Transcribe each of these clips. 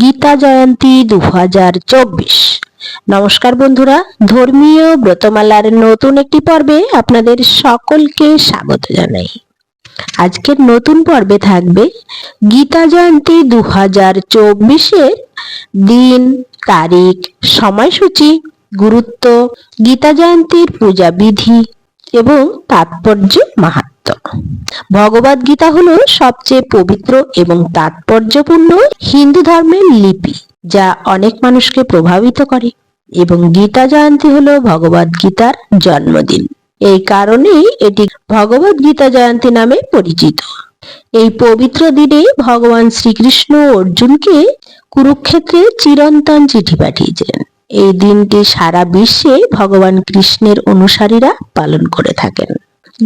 গীতা জয়ন্তী দু হাজার চব্বিশ। নমস্কার বন্ধুরা, ধর্মীয় ব্রতমালার নতুন একটি পর্বে আপনাদের সকলকে স্বাগত জানাই। আজকের নতুন পর্বে থাকবে গীতা জয়ন্তী দু হাজার চব্বিশের দিন, তারিখ, সময়সূচি, গুরুত্ব, গীতা জয়ন্তীর পূজা বিধি এবং তাৎপর্য মাহাত্ম ভগবদ গীতা হলো সবচেয়ে পবিত্র এবং তাৎপর্যপূর্ণ হিন্দু ধর্মের লিপি, যা অনেক মানুষকে প্রভাবিত করে। এবং গীতা জয়ন্তী হলো ভগবদ গীতার জন্মদিন। এই কারণেই এটি ভগবদ গীতা জয়ন্তী নামে পরিচিত। এই পবিত্র দিনে ভগবান শ্রীকৃষ্ণ অর্জুনকে কুরুক্ষেত্রে চিরন্তন চিঠি পাঠিয়েছিলেন। এই দিনটি সারা বিশ্বে ভগবান কৃষ্ণের অনুসারীরা পালন করে থাকেন।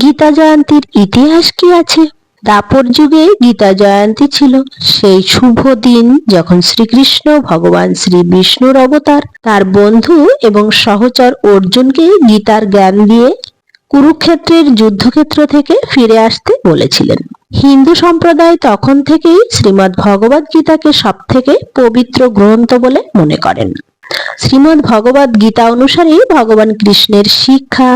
গীতা জয়ন্তীর ইতিহাস কি আছে? দাপর যুগে গীতা জয়ন্তী ছিল। সেই শুভ দিন যখন শ্রীকৃষ্ণ ভগবান শ্রী বিষ্ণুর অবতার, তার বন্ধু এবং সহচর অর্জুনকে গীতার জ্ঞান দিয়ে কুরুক্ষেত্রের যুদ্ধক্ষেত্র থেকে ফিরে আসতে বলেছিলেন। হিন্দু সম্প্রদায় তখন থেকেই শ্রীমদ্ ভগবদ গীতাকে সব থেকে পবিত্র গ্রন্থ বলে মনে করেন। শ্রীমৎ ভগবদ গীতা অনুসারে ভগবান কৃষ্ণের শিক্ষা,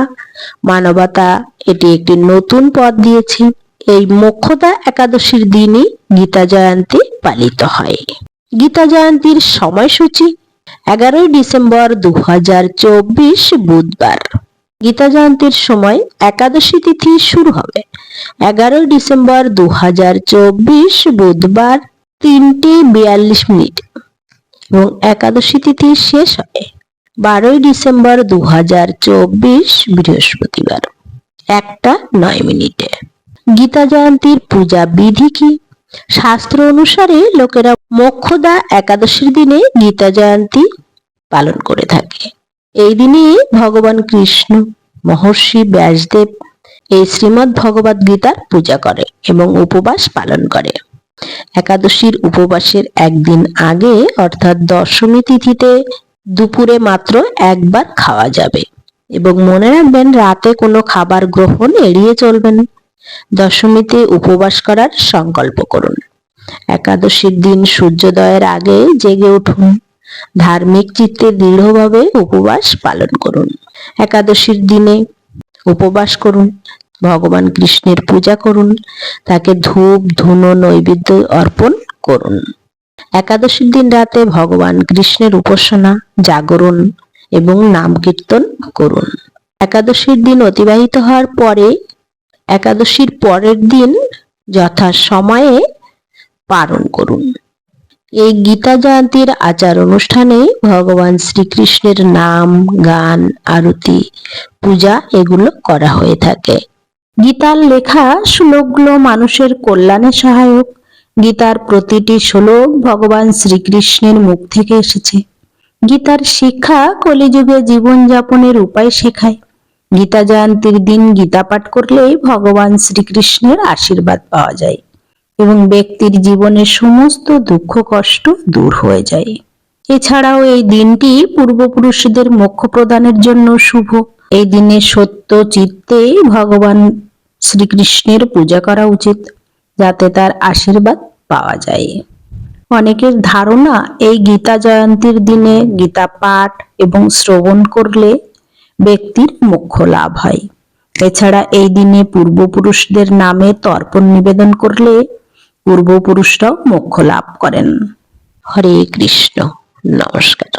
মানবতা, এটি একটি নতুন পথ দিয়েছে। এই মোক্ষদা একাদশীর দিনই গীতা জয়ন্তী পালিত হয়। গীতা জয়ন্তীর সময়সূচি এগারোই ডিসেম্বর দু হাজার চব্বিশ বুধবার। গীতা জয়ন্তীর সময় একাদশী তিথি শুরু হবে। এগারোই ডিসেম্বর দু হাজার চব্বিশ বুধবার তিনটে বিয়াল্লিশ মিনিট। এবং একাদশী তিথি শেষ হয় বারোই ডিসেম্বর দুহাজার চব্বিশ বৃহস্পতিবার। একটা নয় মিনিটে। গীতা জয়ন্তীর পূজা বিধি কি? শাস্ত্র অনুসারে লোকেরা মোক্ষদা একাদশীর দিনে গীতা জয়ন্তী পালন করে থাকে। এই দিনে ভগবান কৃষ্ণ, মহর্ষি ব্যাসদেব এই শ্রীমৎ ভগবদ গীতার পূজা করে এবং উপবাস পালন করে। একাদশীর উপবাসের একদিন আগে, অর্থাৎ দশমী তিথিতে দুপুরে মাত্র একবার খাওয়া যাবে। এবং মনে রাখবেন, রাতে কোনো খাবার গ্রহণ এড়িয়ে চলবেন দশমীতে উপবাস করার সংকল্প করুন। একাদশীর দিন সূর্যোদয়ের আগে জেগে উঠুন। ধার্মিক চিত্তে দৃঢ়ভাবে উপবাস পালন করুন। একাদশীর দিনে উপবাস করুন। ভগবান কৃষ্ণের পূজা করুন, তাকে ধূপ, ধুনো, নৈবেদ্য অর্পণ করুন। একাদশীর দিন রাতে ভগবান কৃষ্ণের উপাসনা জাগরণ এবং নাম কীর্তন করুন। একাদশীর দিন অতিবাহিত হওয়ার পরে, একাদশীর পরের দিন যথা সময়ে পালন করুন। এই গীতা জয়ন্তীর আচার অনুষ্ঠানে ভগবান শ্রীকৃষ্ণের নাম, গান, আরতি, পূজা এগুলো করা হয়ে থাকে। গীতার লেখা শ্লোকগুলো মানুষের কল্যাণে সহায়ক। গীতার প্রতিটি শ্লোক ভগবান শ্রীকৃষ্ণের মুখ থেকে এসেছে। গীতার শিক্ষা কলিযুগে জীবনযাপনের উপায় শেখায়। গীতা জয়ন্তীর দিন গীতা পাঠ করলেই ভগবান শ্রীকৃষ্ণের আশীর্বাদ পাওয়া যায় এবং ব্যক্তির জীবনের সমস্ত দুঃখ, কষ্ট দূর হয়ে যায়। এছাড়াও এই দিনটি পূর্বপুরুষদের মোক্ষ প্রদানের জন্য শুভ। এই দিনে সত্য চিত্তে ভগবান শ্রীকৃষ্ণের পূজা করা উচিত, যাতে তার আশীর্বাদ পাওয়া যায়। অনেকের ধারণা এই গীতা জয়ন্তীর দিনে গীতা পাঠ এবং শ্রবণ করলে ব্যক্তির মুখ্য লাভ হয়। এছাড়া এই দিনে পূর্বপুরুষদের নামে তর্পণ নিবেদন করলে পূর্বপুরুষরাও মোক্ষ লাভ করেন। হরে কৃষ্ণ, নমস্কার।